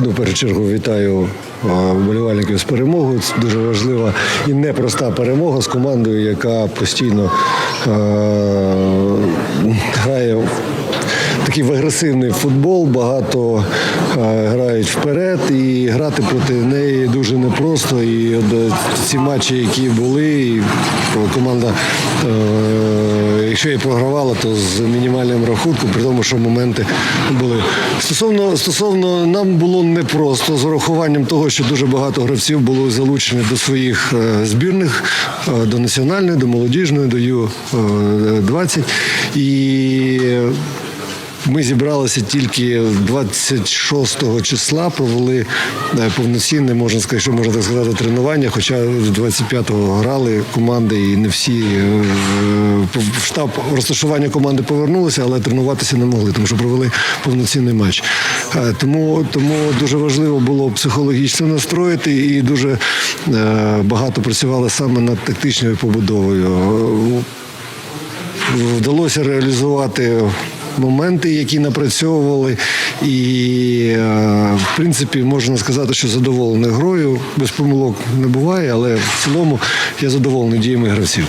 Ну, першу чергу вітаю вболівальників з перемогою. Це дуже важлива і непроста перемога з командою, яка постійно е, грає в такий в агресивний футбол, багато е, грають вперед, і грати проти неї дуже непросто. І от ці матчі, які були, і команда, е, якщо і програвала, то з мінімальним рахунком, при тому, що моменти були. Стосовно, стосовно нам було непросто з урахуванням того, що дуже багато гравців було залучені до своїх е, збірних, е, до національної, до молодіжної, до Ю-20. І ми зібралися тільки 26 числа, провели е, повноцінне, можна сказати, що можна так сказати, тренування. Хоча 25-го грали команди, і не всі е, в штаб розташування команди повернулися, але тренуватися не могли, тому що провели повноцінний матч. Е, Тому, тому дуже важливо було психологічно настроїти і дуже багато працювали саме над тактичною побудовою вдалося реалізувати моменти, які напрацьовували. І, е, в принципі, можна сказати, що задоволений грою. Без помилок не буває, але в цілому я задоволений діями гравців.